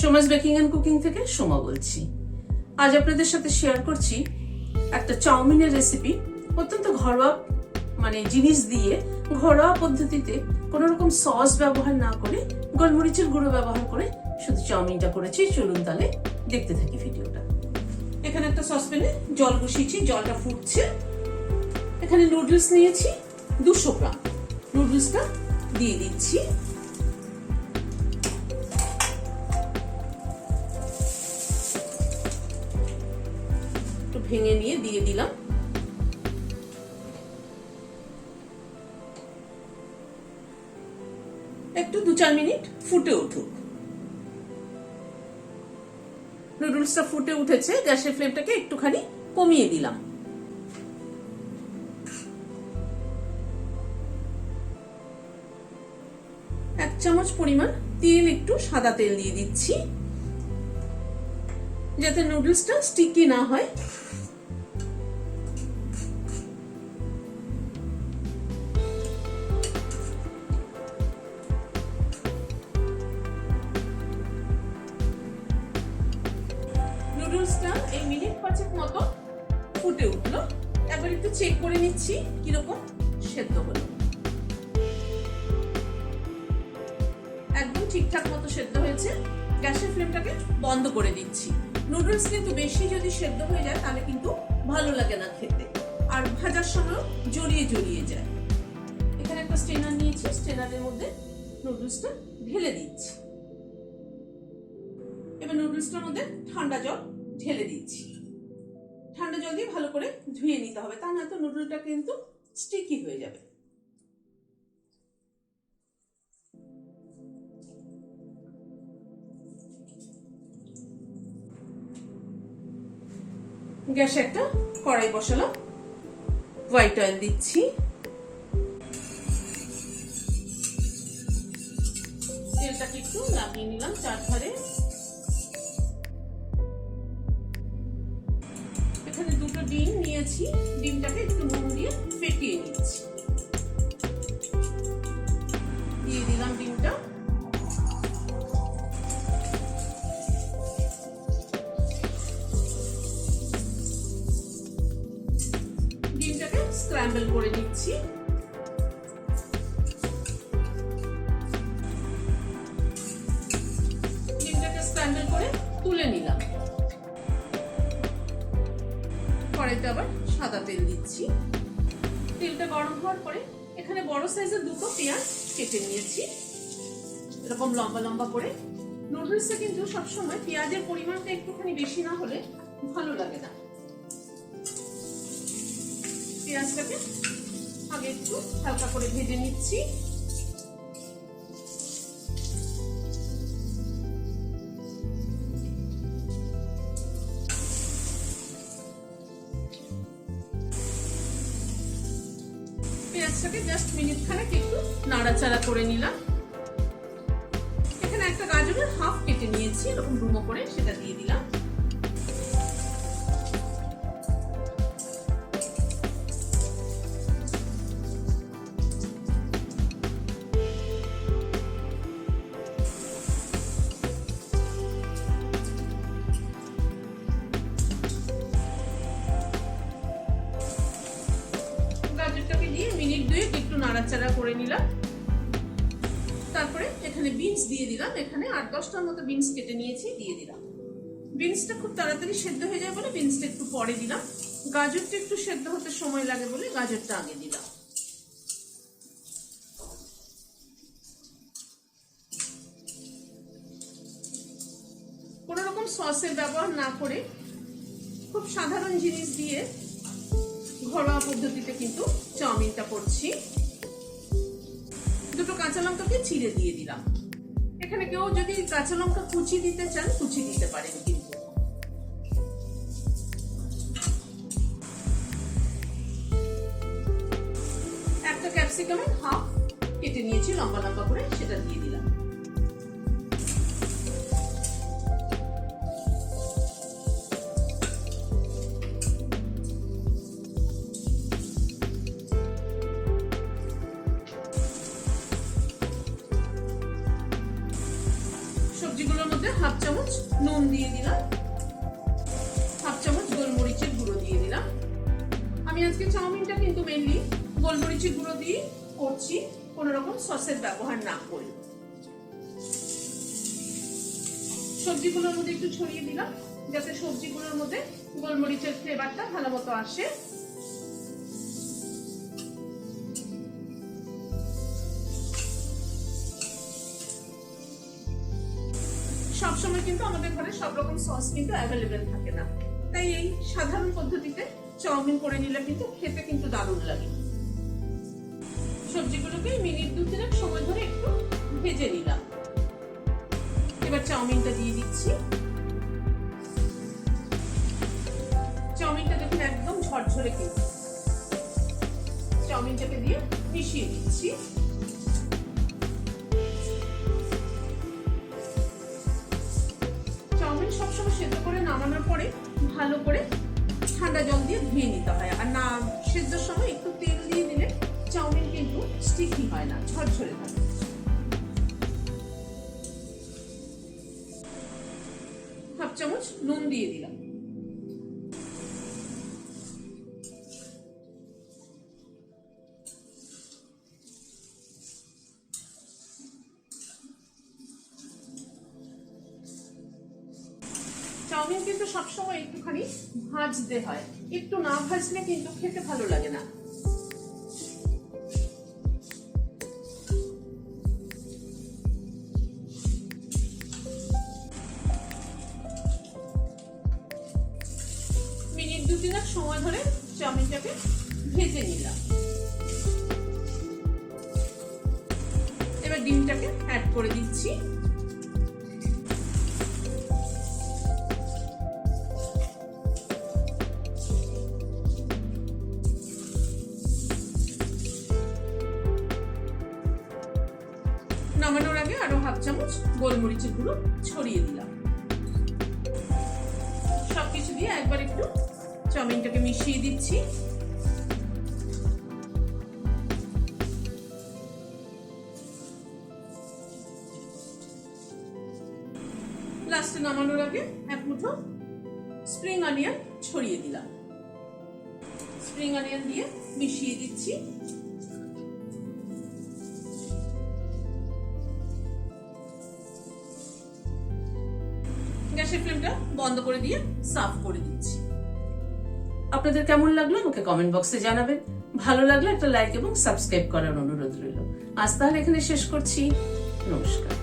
Soma's baking and cooking থেকে সোমা বলছি। আজ আপনাদের সাথে শেয়ার করছি একটা চাউমিনের রেসিপি অত্যন্ত ঘরোয়া মানে জিনিস দিয়ে ঘরোয়া পদ্ধতিতে কোনো রকম সস ব্যবহার না করে, গোলমরিচের গুঁড়ো ব্যবহার করে শুধু চাউমিনটা করেছি। চলুন তাহলে দেখতে থাকি ভিডিওটা। এখানে একটা সসপ্যানে জল বসিয়েছি, জলটা ফুটছে। এখানে নুডলস নিয়েছি দুশো গ্রাম। নুডলসটা দিয়ে দিচ্ছি। ভেঙে নিয়ে দিয়ে দিলাম একটু দু, চার মিনিট ফুটে উঠুক। নুডলসটা ফুটে উঠেছে, গ্যাসের ফ্লেমটাকে একটুখানি কমিয়ে দিলাম। এক চামচ পরিমাণ তেল একটু সাদা তেল দিয়ে দিচ্ছি। যাতে নুডলসটা স্টিকি না হয়। নুডলসটা এই মিনিট পাঁচেক মতো ফুটে উঠল। এবার একটু চেক করে নিচ্ছি কীরকম সেদ্ধ হলো। একদম ঠিকঠাক মতো সেদ্ধ হয়েছে। গ্যাসের ফ্লেমটাকে বন্ধ করে দিচ্ছি। নুডলস কিন্তু বেশি যদি সেদ্ধ হয়ে যায়, তাহলে কিন্তু ভালো লাগে না খেতে। আর ভাজার সময় জড়িয়ে জড়িয়ে যায়। এখানে একটা স্টেনার নিয়েছি। স্টেনারের মধ্যে নুডলসটা ঢেলে দিচ্ছি। এবার নুডলসটার মধ্যে ঠান্ডা জল ঢেলে দিচ্ছি। ঠান্ডা জল দিয়ে ভালো করে ধুয়ে নিতে হবে। তা না তো নুডলটা কিন্তু স্টিকি হয়ে যাবে। গ্যাসে একটা কড়াই বসালাম হোয়াইট অয়েল দিচ্ছি। তেলটাকে একটু লাগিয়ে নিলাম। চারধারে এখানে নিয়েছি ডিমটাকে একটু নুন দিয়ে ফেটিয়ে নিচ্ছি দিয়ে দিলাম ডিমটা। ডিমটাকে স্ক্র্যাম্বল করে নিচ্ছি। কড়াইতে আবার সাদা তেল দিচ্ছি। তেলটা গরম হওয়ার পরে এখানে বড় সাইজের দুটো পেঁয়াজ কেটে নিয়েছি। এরকম লম্বা লম্বা করে। নুডলসে কিন্তু সবসময় পেঁয়াজের পরিমাণটা একটুখানি বেশি না হলে ভালো লাগে না। পেঁয়াজটাকে আগে একটু হালকা করে ভেজে নিচ্ছি। পেঁয়াজটাকে জাস্ট মিনিট খানেক একটু নাড়াচাড়া করে নিলাম। এখানে একটা গাজরের হাফ কেটে নিয়েছি, এরকম ডুমো করে সেটা দিয়ে দিলাম। নাড়াচাড়া করে নিলাম। তারপরে এখানে বিনস দিয়ে দিলাম। এখানে আট দশটার মতো বিনস কেটে নিয়েছি, দিয়ে দিলাম। বিনসটা খুব তাড়াতাড়ি সেদ্ধ হয়ে যায় বলে বিনসটা একটু পরে দিলাম। গাজরটা একটু সেদ্ধ হতে সময় লাগে বলে গাজরটা আগে দিলাম। কোনো সসের ব্যবহার না করে খুব সাধারণ জিনিস দিয়ে ঘরোয়া পদ্ধতিতে কিন্তু চাউমিনটা করছি। দুটো কাঁচা লঙ্কাকে চিড়ে দিয়ে দিলাম। এখানে কেউ যদি কাঁচা লঙ্কা কুচি দিতে চান, কুচি দিতে পারেন কিন্তু। একটা ক্যাপসিকামের হাফ কেটে নিয়েছি লম্বা লম্বা করে, সেটা দিয়ে দিলাম। সবজিগুলোর মধ্যে হাফ চামচ নুন দিয়ে দিলাম। হাফ চামচ গোলমরিচের গুঁড়ো দিয়ে দিলাম। আমি আজকে চাউমিনটা কিন্তু মেনলি গোলমরিচের গুঁড়ো দিয়ে করছি, কোনো রকম সসের ব্যবহার না করে। সবজিগুলোর মধ্যে একটু ছড়িয়ে দিলাম, যাতে সবজিগুলোর মধ্যে গোলমরিচের ফ্লেভারটা ভালো মতো আসে। সবসময় কিন্তু আমাদের ঘরে সব রকম সস কিন্তু অ্যাভেলেবেল থাকে না। তাই এই সাধারণ পদ্ধতিতে চাউমিন করে নিলে কিন্তু খেতে কিন্তু দারুণ লাগে। সবজিগুলোকে মিনিট দু তিনেক সময় ধরে একটু ভেজে নিলাম। এবার চাউমিনটা দিয়ে দিচ্ছি। চাউমিনটা দেখুন একদম ঝরঝরে কিন্তু। চাউমিনটাকে দিয়ে মিশিয়ে দিচ্ছি। করে নামানোর পরে ভালো করে ঠান্ডা জল দিয়ে ধুয়ে নিতে হয়। আর না সেদ্ধর সময় একটু তেল দিয়ে দিলে চাউমিন কিন্তু স্টিকি হয় না, ঝরঝরে থাকে। হাফ চামচ নুন দিয়ে দিলাম। চাউমিন কিন্তু সবসময় একটুখানি ভাজতে হয়। একটু না ভাজলে কিন্তু খেতে ভালো লাগে না। মিনিট সময় ধরে চাউমিনটাকে ভেজে নিলাম। এবার ডিমটাকে অ্যাড করে দিচ্ছি। নামানোর আগে আরও হাফ চামচ গোলমরিচের গুঁড়ো ছড়িয়ে দিলাম। সবকিছু দিয়ে একবার একটু চাউমিনটাকে মিশিয়ে দিচ্ছি। লাস্টে নামানোর আগে এক মুঠো স্প্রিং অনিয়ন ছড়িয়ে দিলাম। স্প্রিং অনিয়ন দিয়ে মিশিয়ে দিচ্ছি। গ্যাসের ফ্লেমটা বন্ধ করে দিয়ে সাফ করে দিচ্ছি। আপনাদের কেমন লাগল আমাকে কমেন্ট বক্সে জানাবেন। ভালো লাগলে একটা লাইক এবং সাবস্ক্রাইব করার অনুরোধ রইল। আজ তাহলে এখানে শেষ করছি। নমস্কার।